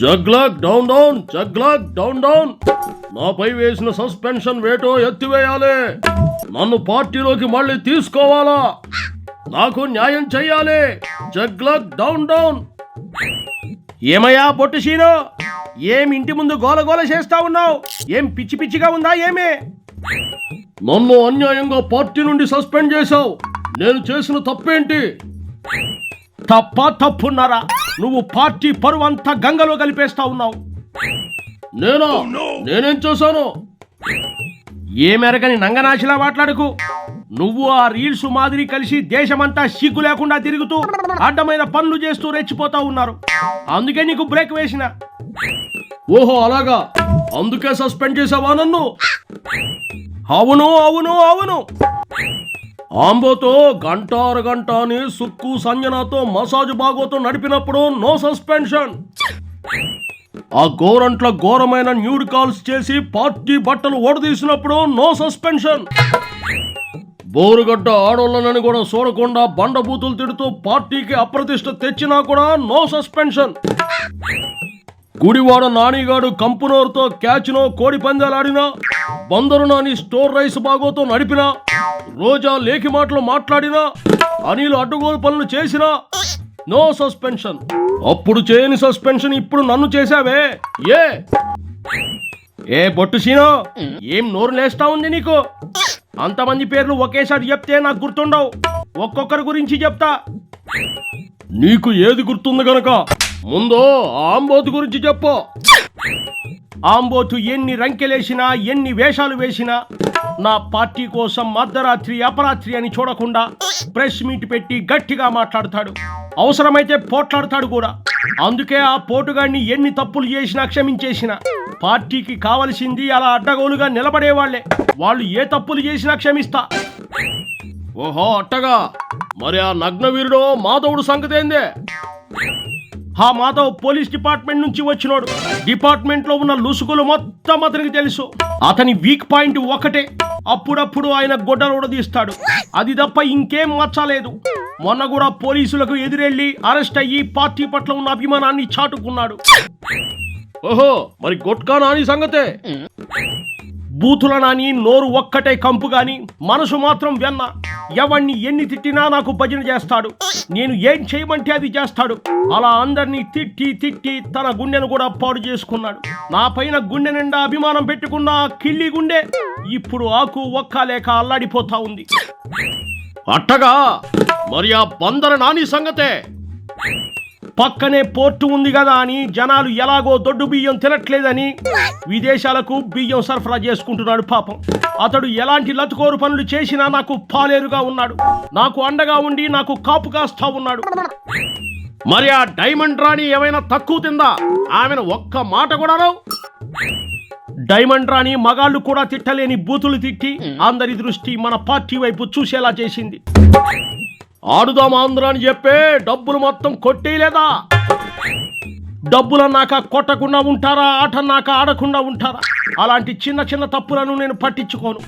జగ్లక్ down down జగ్లక్ down down. నాపై వేసిన సస్పెన్షన్ వేటో ఎత్తివేయాలి. నన్ను పార్టీలోకి మళ్ళీ తీసుకోవాలా? నాకు న్యాయం చెయ్యాలి. జగ్లక్ డౌన్ డౌన్. ఏమయ్యా పొట్టు ఏం ఇంటి ముందు గోల గోల చేస్తా ఉన్నావు? ఏం పిచ్చి పిచ్చిగా ఉందా ఏమే? నన్ను అన్యాయంగా పార్టీ నుండి సస్పెండ్ చేశావు. నేను చేసిన తప్పేంటి? తప్ప తప్పున్నారా? నువ్వు పార్టీ పరువు అంతా గంగలో కలిపేస్తా ఉన్నావు. నేనా? నేనేం చేశాను? ఏ మేరకని నంగనాశిలా మాట్లాడకు? నువ్వు ఆ రీల్స్ మాదిరి కలిసి దేశమంతా సిగ్గు లేకుండా తిరుగుతూ అడ్డమైన పనులు చేస్తూ రెచ్చిపోతా ఉన్నారు. అందుకే నీకు బ్రేక్ వేసిన. ఓహో అలాగా. అందుకే సస్పెండ్ చేసావా నన్ను? అవును అవును అవును. ఆంబోతో గంట గంటాని అని సుక్కు సంజనాతో మసాజ్ బాగోతో నడిపినప్పుడు నో సస్పెన్షన్. ఆ గోరంట్ల ఘోరమైన న్యూడ్ కాల్స్ చేసి పార్టీ బట్టలు ఓడదీసినప్పుడు నో సస్పెన్షన్. బోరుగడ్డ ఆడోళ్ళనని కూడా చూడకుండా బండబూతులు తిడుతూ పార్టీకి అప్రతిష్ట తెచ్చినా కూడా నో సస్పెన్షన్. గుడివాడ నానిగాడు కంపునోరుతో క్యాచ్నో కోడి పందాలాడినా బందరు నాని స్టోర్ రైస్ బాగోతో నడిపినా రోజా లేఖి మాటలు మాట్లాడినా అనిల్ అడ్డుగోలు పనులు చేసినా నో సస్పెన్షన్. అప్పుడు చేయని సస్పెన్షన్ ఇప్పుడు నన్ను చేశావే. ఏ? ఏ బొట్టు సీనో? ఏం నోరు లేస్తా ఉంది నీకు? అంతమంది పేర్లు ఒకేసారి చెప్తే నాకు గుర్తుండవు. ఒక్కొక్కరి గురించి చెప్తా. నీకు ఏది గుర్తుంది గనక ముందు ఆంబోతు గురించి చెప్పు. ఆంబోతు ఎన్ని రంకెలేసినా ఎన్ని వేషాలు వేసినా నా పార్టీ కోసం మధ్యరాత్రి అపరాత్రి అని చూడకుండా ప్రెస్ మీట్ పెట్టి గట్టిగా మాట్లాడతాడు. అవసరమైతే పోట్లాడతాడు కూడా. అందుకే ఆ పోటుగాడిని ఎన్ని తప్పులు చేసినా క్షమించేసిన. పార్టీకి కావలసింది అలా అడ్డగోలుగా నిలబడేవాళ్ళే వాళ్ళు ఏ తప్పులు చేసినా క్షమిస్తా. ఓహో అట్టగా. మరి ఆ నగ్న వీరుడు మాధవుడు సంగతి ఏందే? ఆ మాధవ్ పోలీస్ డిపార్ట్మెంట్ నుంచి వచ్చినోడు. డిపార్ట్మెంట్లో ఉన్న లుసుగులు మొత్తం అతనికి తెలుసు. అతని వీక్ పాయింట్ ఒకటే. అప్పుడప్పుడు ఆయన గొడ్డలు తీస్తాడు అది తప్ప ఇంకేం మచ్చలేదు మొన్న కూడా పోలీసులకు ఎదురెళ్ళి అరెస్ట్ అయ్యి పార్టీ పట్ల ఉన్న అభిమానాన్ని చాటుకున్నాడు. ఓహో మరి గొట్కా నాని సంగతే? బూతుల నాని నోరు ఒక్కటే కంపు గాని మనసు మాత్రం వెన్న. ఎవణ్ణి ఎన్ని తిట్టినా నాకు భజన చేస్తాడు. నేను ఏం చేయమంటే అది చేస్తాడు. అలా అందరినీ తిట్టి తిట్టి తన గుండెను కూడా పాడు చేసుకున్నాడు. నా పైన గుండె నిండా అభిమానం పెట్టుకున్న కిల్లి కిళ్ళి గుండె ఇప్పుడు ఆకు ఒక్క లేక అల్లాడిపోతా ఉంది. అట్టగా మరి ఆ బందర నాని సంగతే? పక్కనే పోర్టు ఉంది కదా అని జనాలు ఎలాగో దొడ్డు బియ్యం తినట్లేదని విదేశాలకు బియ్యం సరఫరా చేసుకుంటున్నాడు పాపం. అతడు ఎలాంటి లతుకోరు పనులు చేసినా నాకు పాలేరుగా ఉన్నాడు. నాకు అండగా ఉండి నాకు కాపు కాస్తా ఉన్నాడు. మరి ఆ డైమండ్ రాణి ఏమైనా తక్కువ తిందా? ఆమెను ఒక్క మాట కూడా రావు డైమండ్ రాణి మగాళ్ళు కూడా తిట్టలేని బూతులు తిట్టి అందరి దృష్టి మన పార్టీ వైపు చూసేలా చేసింది. ఆడుదాం ఆంధ్ర అని చెప్పే డబ్బులు మొత్తం కొట్టేయలేదా డబ్బులన్నాక కొట్టకుండా ఉంటారా? ఆటన్నాక ఆడకుండా ఉంటారా? అలాంటి చిన్న చిన్న తప్పులను నేను పట్టించుకోను.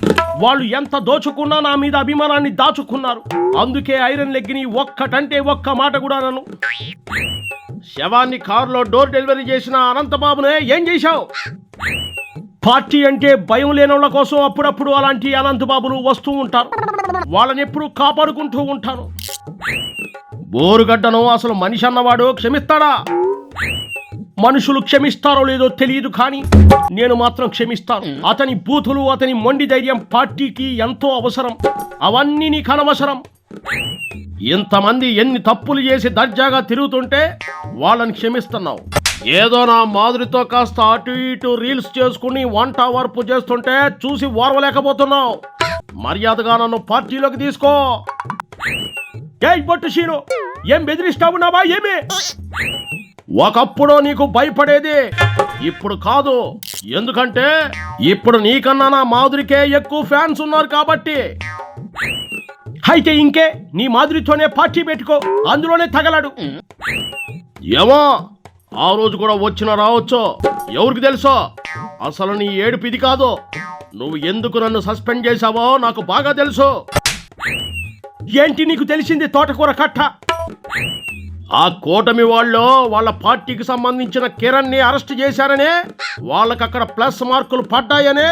వాళ్ళు ఎంత దోచుకున్నా నా మీద అభిమానాన్ని దాచుకున్నారు. అందుకే ఐరన్ లెగ్గిని ఒక్కటంటే ఒక్క మాట కూడా నన్ను శవాన్ని కారులో డోర్ డెలివరీ చేసిన అనంతబాబునే ఏం చేశావు? పార్టీ అంటే భయం లేనోళ్ళ కోసం అప్పుడప్పుడు అలాంటి అనంతబాబులు వస్తూ ఉంటారు. వాళ్ళని ఎప్పుడు కాపాడుకుంటూ ఉంటాను. బోరుగడ్డను అసలు మనిషి అన్నవాడు క్షమిస్తాడా? మనుషులు క్షమిస్తారో లేదో తెలియదు కానీ నేను మాత్రం క్షమిస్తాను. అతని బూతులు అతని మొండి ధైర్యం పార్టీకి ఎంతో అవసరం. అవన్నీ నీకు అనవసరం. ఇంతమంది ఎన్ని తప్పులు చేసి దర్జాగా తిరుగుతుంటే వాళ్ళని క్షమిస్తున్నావు. ఏదో నా మాదిరితో కాస్త అటు ఇటు రీల్స్ చేసుకుని వంట వరపు చేస్తుంటే చూసి ఓర్వలేకపోతున్నావు. మర్యాదగా నన్ను పార్టీలోకి తీసుకో. ఏ బొట్టు శీను ఏం బెదిరిస్తావు నావా ఏమి? ఒకప్పుడు నీకు భయపడేది ఇప్పుడు కాదు. ఎందుకంటే ఇప్పుడు నీకన్నా నా మాధురికే ఎక్కువ ఫ్యాన్స్ ఉన్నారు కాబట్టి. అయితే ఇంకే నీ మాధురితోనే పార్టీ పెట్టుకో. అందులోనే తగలడు. ఏమో ఆ రోజు కూడా వచ్చిన రావచ్చు ఎవరికి తెలుసో? అసలు నీ ఏడుపు ఇది కాదు. నువ్వు ఎందుకు నన్ను సస్పెండ్ చేశావో నాకు బాగా తెలుసు. ఏంటి నీకు తెలిసింది తోటకూర కట్ట? ఆ కూటమి వాళ్ళు వాళ్ళ పార్టీకి సంబంధించిన కిరణ్ని అరెస్ట్ చేశారనే వాళ్ళకి అక్కడ ప్లస్ మార్కులు పడ్డాయనే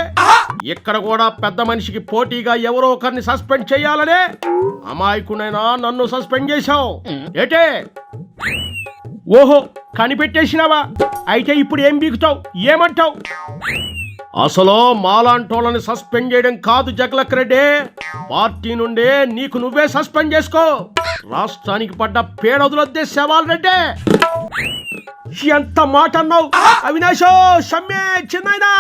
ఇక్కడ కూడా పెద్ద మనిషికి పోటీగా ఎవరో ఒకరిని సస్పెండ్ చేయాలనే అమాయకునైనా నన్ను సస్పెండ్ చేశావు. ఏటే? ఓహో కనిపెట్టేసినావా? అయితే ఇప్పుడు ఏం బీగుతావు ఏమంటావు? అసలు మాలాంటోళ్ళని సస్పెండ్ చేయడం కాదు జగలక్ రెడ్డి. పార్టీ నుండే నీకు నువ్వే సస్పెండ్ చేసుకో. రాష్ట్రానికి పడ్డ పేడదులొద్దే శవాల్ రెడ్డి. ఎంత మాట అన్నావు? అవినాశో షమ్మే చిన్నైనా